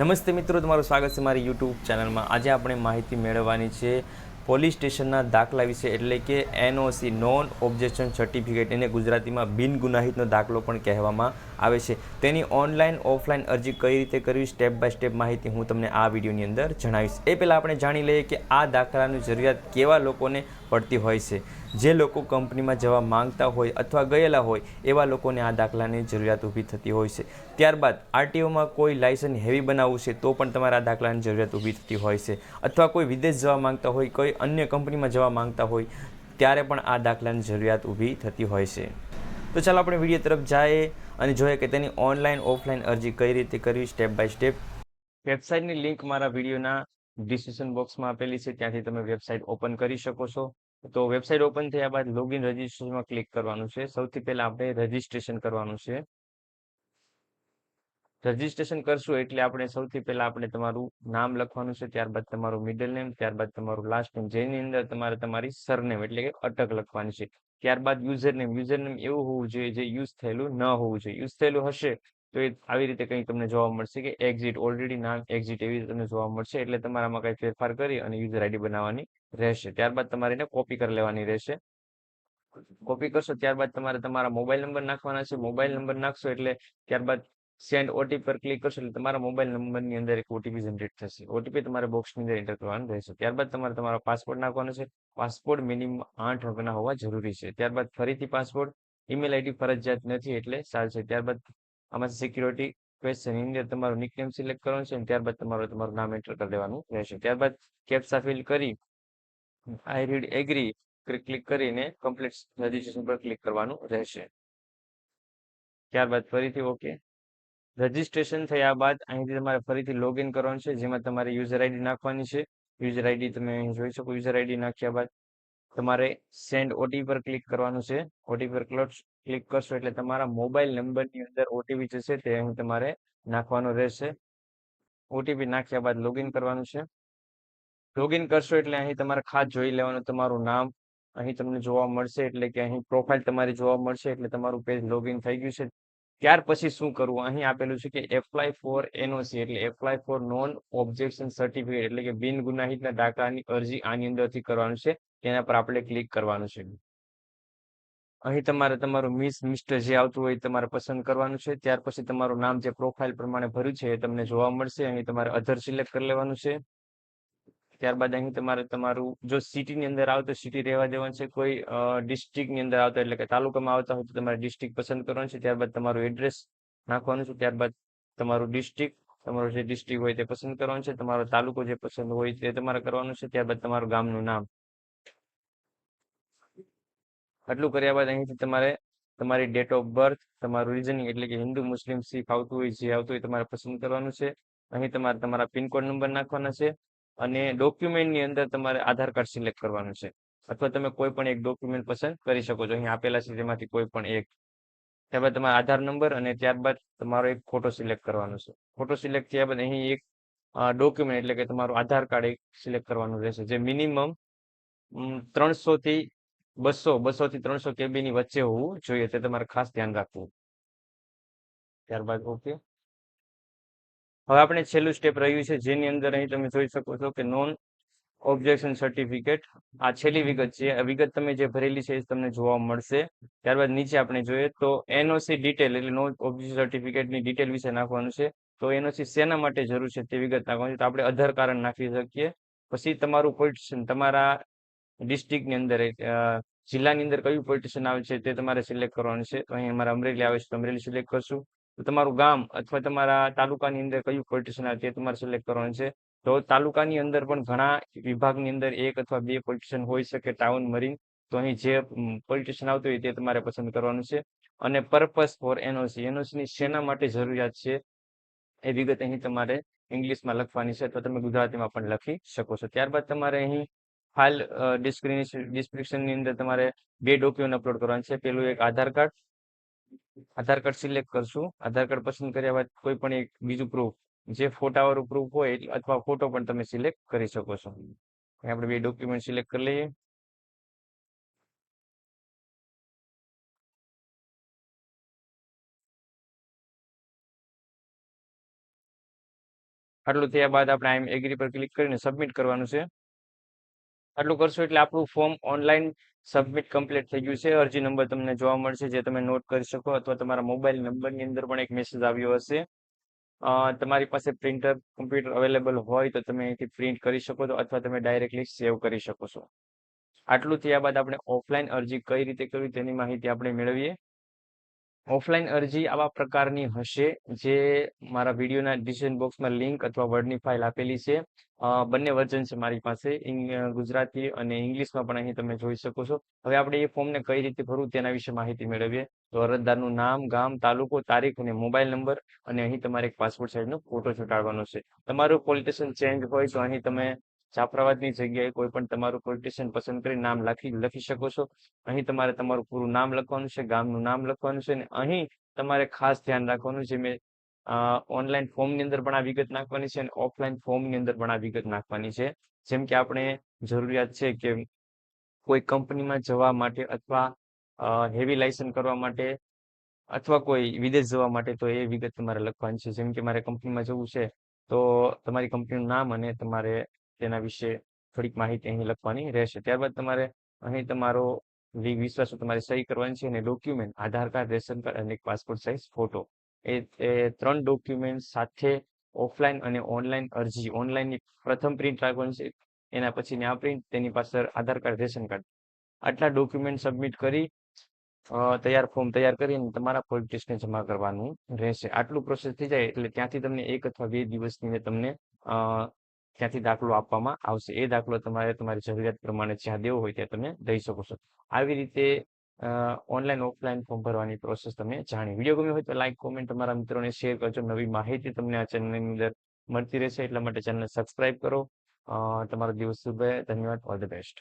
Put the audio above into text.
નમસ્તે મિત્રો, તમારું સ્વાગત છે મારી યુટ્યુબ ચેનલમાં. આજે આપણે માહિતી મેળવવાની છે પોલીસ સ્ટેશનના દાખલા વિશે, એટલે કે એનઓસી, નોન ઓબ્જેક્શન સર્ટિફિકેટ એને ગુજરાતીમાં બિનગુનાહિતનો દાખલો પણ કહેવામાં આવે છે. તેની ઓનલાઈન, ઓફલાઈન અરજી કઈ રીતે કરવી, સ્ટેપ બાય સ્ટેપ માહિતી હું તમને આ વિડીયોની અંદર જણાવીશ. એ પહેલાં આપણે જાણી લઈએ કે આ દાખલાની જરૂરિયાત કેવા લોકોને પડતી હોય છે. જે લોકો કંપનીમાં જવા માંગતા હોય અથવા ગયેલા હોય, એવા લોકોને આ દાખલાની જરૂરિયાત ઊભી થતી હોય છે. ત્યારબાદ, આરટીઓમાં કોઈ લાયસન્સ હેવી બનાવવું છે, તો પણ તમારે આ દાખલાની જરૂરિયાત ઊભી થતી હોય છે. અથવા કોઈ વિદેશ જવા માંગતા હોય, કોઈ અન્ય કંપનીમાં જવા માંગતા હોય, ત્યારે પણ આ દાખલાની જરૂરિયાત ઊભી થતી હોય છે. તો ચાલો આપણે વીડિયો તરફ જઈએ અને જોઈએ કે તેની ઓનલાઈન, ઓફલાઈન અરજી કઈ રીતે કરવી, સ્ટેપ બાય સ્ટેપ. વેબસાઇટની લિંક મારા વિડીયોના ડિસ્ક્રિપ્શન બોક્સમાં આપેલી છે, ત્યાંથી તમે વેબસાઇટ ઓપન કરી શકો છો. તો વેબસાઇટ ઓપન થયા બાદ લોગિન રજિસ્ટ્રેશનમાં ક્લિક કરવાનું છે. સૌથી પહેલા આપણે રજિસ્ટ્રેશન કરવાનું છે. રજિસ્ટ્રેશન કરશું એટલે આપણે સૌથી પહેલા આપણે તમારું નામ લખવાનું છે, ત્યારબાદ તમારું મિડલ નેમ ત્યારબાદ તમારું લાસ્ટ નેમ જેની અંદર તમારે તમારી સરનેમ એટલે કે અટક લખવાની છે. ત્યારબાદ યુઝર નેમ યુઝર નેમ એવું હોવું જોઈએ જે યુઝ થયેલું ન હોવું જોઈએ. યુઝ થયેલું હશે તો એ આવી રીતે કંઈ તમને જોવા મળશે કે એક્ઝિટ ઓલરેડી નામ એક્ઝિટ એવી રીતે તમને જોવા મળશે. એટલે તમારામાં કંઈ ફેરફાર કરી અને યુઝર આઈડી બનાવવાની રહેશે. ત્યારબાદ તમારે એને કોપી કરી લેવાની રહેશે. કોપી કરશો ત્યારબાદ તમારે તમારા મોબાઈલ નંબર નાખવાના છે. મોબાઈલ નંબર નાખશો એટલે ત્યારબાદ સેન્ડ ઓટીપી પર ક્લિક કરશો એટલે તમારા મોબાઈલ નંબરની અંદર એક ઓટીપી જનરેટ થશે. ઓટીપી તમારે બોક્સની અંદર એન્ટર કરવાનું રહેશે. ત્યારબાદ તમારે તમારો પાસપોર્ટ નાખવાનો છે. પાસપોર્ટ મિનિમમ આઠ અંકના હોવા જરૂરી છે. ત્યારબાદ ફરીથી પાસપોર્ટ ઈમેલ આઈડી ફરજિયાત નથી એટલે ચાલશે ત્યારબાદ આમાં સિક્યુરિટી ક્વેશ્ચન અંદર તમારું નિકનેમ સિલેક્ટ કરવાનું છે અને ત્યારબાદ તમારું તમારું નામ એન્ટર કરી દેવાનું રહેશે. ત્યારબાદ કેપ્સા ફિલ કરી આઈ રીડ એગ્રી ક્લિક કરીને કમ્પ્લીટ રજીસ્ટ્રેશન પર ક્લિક કરવાનું રહેશે. ત્યારબાદ ફરીથી ઓકે રજીસ્ટ્રેશન થયા બાદ અહીંથી તમારે ફરીથી લોગિન કરવાનું છે, જેમાં તમારે યુઝર આઈડી નાખવાની છે. યુઝર આઈડી તમે અહીં જોઈ શકો યુઝર આઈડી નાખ્યા બાદ તમારે સેન્ડ ઓટીપી પર ક્લિક કરવાનું છે. ઓટીપી પર ક્લિક કરશો એટલે તમારા મોબાઈલ નંબરની અંદર ઓટીપી જશે, તે અહીં તમારે નાખવાનું રહેશે. ઓટીપી નાખ્યા બાદ લોગિન કરવાનું છે. લોગિન કરશો એટલે અહીં તમારે ખાસ જોઈ લેવાનું તમારું નામ. અહીં તમને જોવા મળશે એટલે કે અહીં પ્રોફાઇલ તમારી જોવા મળશે એટલે તમારું પેજ લોગિન થઈ ગયું છે. ત્યાર પછી શું કરવું? અહીં આપેલું છે કે એપ્લાય ફોર એનઓસી એટલે apply for non objection certificate એટલે કે બિન ગુનાહિતના દાખલાની અરજી આની અંદરથી કરવાનું છે. તેના પર આપણે ક્લિક કરવાનું છે. અહીં તમારે તમારું મિસ મિસ્ટર જે આવતું હોય તમારે પસંદ કરવાનું છે. ત્યાર પછી તમારું નામ જે પ્રોફાઇલ પ્રમાણે ભર્યું છે એ તમને જોવા મળશે. અહીં તમારે અધર સિલેક્ટ કરી લેવાનું છે. ત્યારબાદ અહીં તમારે તમારું, જો સિટીની અંદર આવતો સિટી રહેવા દેવાનું છે, કોઈ ડિસ્ટ્રિક્ટની અંદર આવતા એટલે કે તાલુકામાં આવતા હોય તો તમારે ડિસ્ટ્રિક્ટ પસંદ કરવાનું છે, ત્યારબાદ તમારું એડ્રેસ નાખવાનું છે, ત્યારબાદ તમારું ડિસ્ટ્રિક્ટ, તમારું જે ડિસ્ટ્રિક્ટ હોય તે પસંદ કરવાનું છે, તમારો તાલુકો જે પસંદ હોય તે તમારે કરવાનું છે, ત્યારબાદ તમારું ગામનું નામ. આટલું કર્યા બાદ અહીંથી તમારે, તમારી ડેટ ઓફ બર્થ તમારું રિઝનિંગ એટલે કે હિન્દુ, મુસ્લિમ, શીખ આવતું હોય, જે આવતું હોય તમારે પસંદ કરવાનું છે. અહીં તમારે તમારા પિનકોડ નંબર નાખવાના છે. અને ડોક્યુમેન્ટની અંદર તમારે આધાર કાર્ડ સિલેક્ટ કરવાનું છે. અથવા તમે કોઈ પણ એક ડોક્યુમેન્ટ પસંદ કરી શકો છો. અહીં આપેલા છે તેમાંથી કોઈ પણ એક. ત્યારબાદ તમારો આધાર નંબર અને ત્યારબાદ તમારો એક ફોટો સિલેક્ટ કરવાનો છે. ફોટો સિલેક્ટ થયા બાદ અહીં એક ડોક્યુમેન્ટ એટલે કે તમારું આધાર કાર્ડ એક સિલેક્ટ કરવાનું રહેશે. જે મિનિમમ ત્રણસો થી બસો બસો થી ત્રણસો કેબીની વચ્ચે હોવું જોઈએ. તે તમારે ખાસ ધ્યાન રાખવું. ત્યારબાદ ઓકે હવે આપણે છેલ્લું સ્ટેપ રહ્યું છે, જેની અંદર અહીં તમે જોઈ શકો છો કે નોન ઓબ્જેક્શન સર્ટિફિકેટ આ છેલ્લી વિગત છે. આ વિગત તમે જે ભરેલી છે એ તમને જોવા મળશે. ત્યારબાદ નીચે આપણે જોઈએ તો એનઓસી ડિટેલ એટલે નોન ઓબ્જેક્શન સર્ટિફિકેટની ડિટેલ વિશે નાખવાનું છે. તો એનઓસી શેના માટે જરૂર છે તે વિગત નાખવાની છે? તો આપણે આધાર કારણ નાખી શકીએ. પછી તમારું પોલિટિશન તમારા ડિસ્ટ્રિક્ટની અંદર જિલ્લાની અંદર કયું પોલિટિશન આવે છે તે તમારે સિલેક્ટ કરવાનું છે. તો અહીં અમારે અમરેલી આવે છે, તો અમરેલી સિલેક્ટ કરશું. તો તમારું ગામ અથવા તમારા તાલુકાની અંદર કયું પોલિટિશિયન આવે તે તમારે સિલેક્ટ કરવાનું છે. તો તાલુકાની અંદર પણ ઘણા વિભાગની અંદર એક અથવા બે પોલિટિશિયન હોઈ શકે ટાઉન મરીન. તો અહીં જે પોલિટિશિયન આવતું હોય તે તમારે પસંદ કરવાનું છે. અને પર્પઝ ફોર એનઓસી એનઓસીની શેના માટે જરૂરિયાત છે એ વિગત અહીં તમારે ઇંગ્લિશમાં લખવાની છે. અથવા તમે ગુજરાતીમાં પણ લખી શકો છો. ત્યારબાદ તમારે અહીં ફાઇલ ડિસ્ક્રિપ્શનની અંદર તમારે બે ડોક્યુમેન્ટ અપલોડ કરવાનું છે. પેલું એક Aadhaar card Aadhaar card select કરશું. આધાર કાર્ડ પસંદ કર્યા બાદ કોઈ પણ એક બીજું પ્રૂફ જે ફોટાવાળું પ્રૂફ હોય અથવા ફોટો પણ તમે સિલેક્ટ કરી શકો છો. આપણે બે ડોક્યુમેન્ટ સિલેક્ટ કરી લઈએ. આટલું થયા બાદ આપણે આઈ એમ એગ્રી પર ક્લિક કરીને સબમિટ કરવાનું છે. આટલું કરશો એટલે આપણું ફોર્મ ઓનલાઈન સબમિટ કમ્પ્લીટ થઈ ગયું છે. અરજી નંબર તમને જોવા મળશે જે તમે નોટ કરી શકો અથવા તમારા મોબાઈલ નંબરની અંદર પણ એક મેસેજ આવ્યો હશે. તમારી પાસે પ્રિન્ટર કમ્પ્યુટર અવેલેબલ હોય તો તમે અહીંથી પ્રિન્ટ કરી શકો છો અથવા તમે ડાયરેક્ટલી સેવ કરી શકો છો. આટલું થયા બાદ આપણે ઓફલાઈન અરજી કઈ રીતે કરવી તેની માહિતી આપણે મેળવીએ. ઓફલાઈન અરજી આવા પ્રકારની હશે જે મારા વિડીયોના ડિસ્ક્રિપ્શન બોક્સમાં લિંક અથવા વર્ડની ફાઇલ આપેલી છે. બંને વર્ઝન છે મારી પાસે ગુજરાતી અને ઇંગ્લિશમાં પણ અહીં તમે જોઈ શકો છો. હવે આપણે એ ફોર્મને કઈ રીતે ભરવું તેના વિશે માહિતી મેળવીએ. તો અરજદારનું નામ, ગામ, તાલુકો, તારીખ અને મોબાઈલ નંબર અને અહીં તમારે એક પાસપોર્ટ સાઇઝનો ફોટો ચોંટાડવાનો છે. તમારું પોલિટેશન ચેન્જ હોય તો અહીં તમે જાફરાબાદની જગ્યાએ કોઈ પણ તમારું પોલિટિશિયન પસંદ કરી નામ લખી લખી શકો છો. અહીં તમારે તમારું પૂરું નામ લખવાનું છે, ગામનું નામ લખવાનું છે અને અહીં તમારે ખાસ ધ્યાન રાખવાનું છે મેં ઓનલાઈન ફોર્મની અંદર પણ આ વિગત નાખવાની છે અને ઓફલાઈન ફોર્મની અંદર પણ આ વિગત નાખવાની છે. જેમ કે આપણે જરૂરિયાત છે કે કોઈ કંપનીમાં જવા માટે અથવા હેવી લાયસન્સ કરવા માટે અથવા કોઈ વિદેશ જવા માટે તો એ વિગત તમારે લખવાની છે. જેમ કે મારે કંપનીમાં જવું છે તો તમારી કંપનીનું નામ અને તમારે તેના વિશે થોડીક માહિતી અહીં લખવાની રહેશે. ત્યારબાદ તમારે અહીં તમારો વિશ્વાસુ તમારે સહી કરવાની છે અને document, Aadhaar card, ration card અને પાસપોર્ટ સાઇઝ ફોટો. એ ત્રણ ડોક્યુમેન્ટ સાથે ઓફલાઈન અને ઓનલાઈન અરજી. ઓનલાઈનની પ્રથમ પ્રિન્ટ રાખવાની છે, એના પછીની આ પ્રિન્ટ, તેની પાસે આધાર કાર્ડ, રેશન કાર્ડ. આટલા ડોક્યુમેન્ટ સબમિટ કરી તૈયાર ફોર્મ તૈયાર કરીને તમારા પોલીસ સ્ટેશને જમા કરવાનું રહેશે. આટલું પ્રોસેસ થઈ જાય એટલે ત્યાંથી તમને એક અથવા બે દિવસની તમને ત્યાંથી દાખલો આપવામાં આવશે? એ દાખલો તમારે તમારી જરૂરિયાત પ્રમાણે જ્યાં દેવો હોય ત્યાં તમે દઈ શકો છો. આવી રીતે ઓનલાઈન ઓફલાઈન ફોર્મ ભરવાની પ્રોસેસ તમે જાણી. વીડિયો ગમ્યો હોય તો લાઈક કોમેન્ટ તમારા મિત્રોને શેર કરજો. નવી માહિતી તમને આ ચેનલની અંદર મળતી રહેશે. એટલા માટે ચેનલ સબસ્ક્રાઈબ કરો. તમારો દિવસ શુભ ધન્યવાદ. All the best